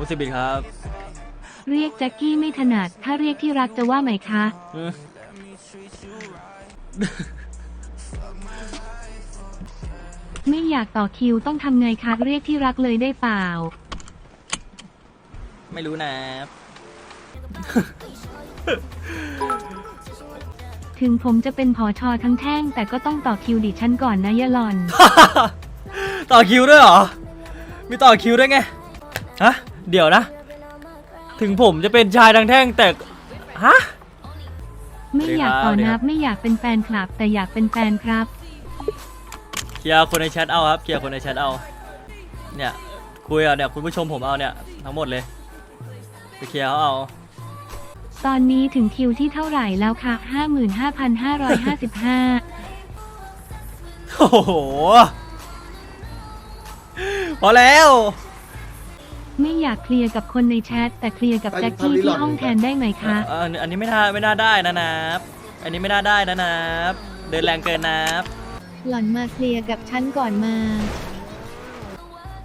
ผมสิบบิตครับ เรียกแจ็คกี้ไม่ถนัด ถ้าเรียกที่รักจะว่าไหมคะเออไม่อยากต่อคิวต้องทำไงคะ เรียกที่รักเลยได้เปล่า ไม่รู้นะถึงผมจะเป็นผอชอทั้งแท่ง แต่ก็ต้องต่อคิวดิฉันก่อนนะยะหลอน ต่อคิวด้วยเหรอ มีต่อคิวด้วยไง ฮะ เดี๋ยวนะ ถึงผมจะเป็นชายทางแท่งแต่ ฮะ ไม่อยากต่อสวัสดีครันับบไม่อยากเป็นแฟนคลับ แต่อยากเป็นแฟนครับเคลียร์คนในแชทเอาครับเคลียร์คนในแชทเอา เนี่ยคุยเอาเนี่ยคุณผู้ชมผมเอาเนี่ยทั้งหมดเลยไปเคลียร์เขาเอา ตอนนี้ถึงคิวที่เท่าไหร่แล้วคะ55,555 โอ้โห พอแล้ว ไม่อยากเคลียร์กับคนในแชทแต่เคลียร์กับแจ็คกี้ที่ห้องแทนได้ไหมคะ เอ่ออันนี้ไม่น่าไม่น่าได้นะนับอันนี้ไม่น่าได้นะนับเดินแรงเกินนับหล่อนมาเคลียร์กับฉันก่อนมา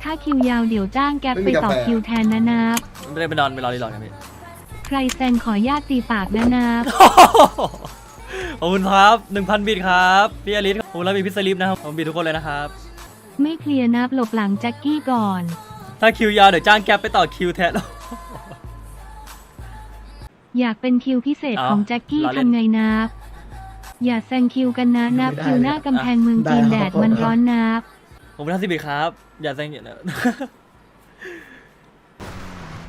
ถ้าคิวยาวเดี๋ยวจ้างแก๊ปไปต่อคิวแทนนะนับไม่ได้ไปนอนไปรอรีหลอดกันพี่ ใครแซงขอญาตตีปากนะนับ ขอบคุณครับ 1,000 บิตครับพี่อลิสขอบคุณแล้วมีพิซซลิฟนะครับผมบิตทุกคนเลยนะครับ ไม่เคลียร์นับหลบหลังแจ็คกี้ก่อน ถ้าคิวยาวเดี๋ยวจ้างแก๊ปไปต่อคิวแทนอยากเป็นคิวพิเศษเอาของแจ็คกี้ล้อเล่นทำไงนับ อย่าแซงคิวกันนะนับไม่ได้คิวหน้ากำแพงเมืองจีนได้แดครับดมันร้อนนับผมเป็นท่านสิบิตครับ อย่าแซงอย่า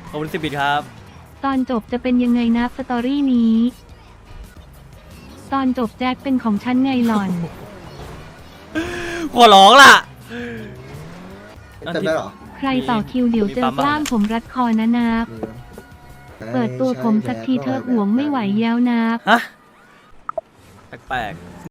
ขอบคุณสิบิตครับ ตอนจบจะเป็นยังไงนับสตอรี่นี้ ตอนจบแจ็คเป็นของฉันไงหล่อนขอร้องล่ะจำได้เหรอใค รต่อคิวเดี๋ยวเจอกล้ามผมรัดคอนะนับ เปิดตัวผมสักทีเธอะห่วงไม่ไหวแล้วนับ ฮะ แปลกๆ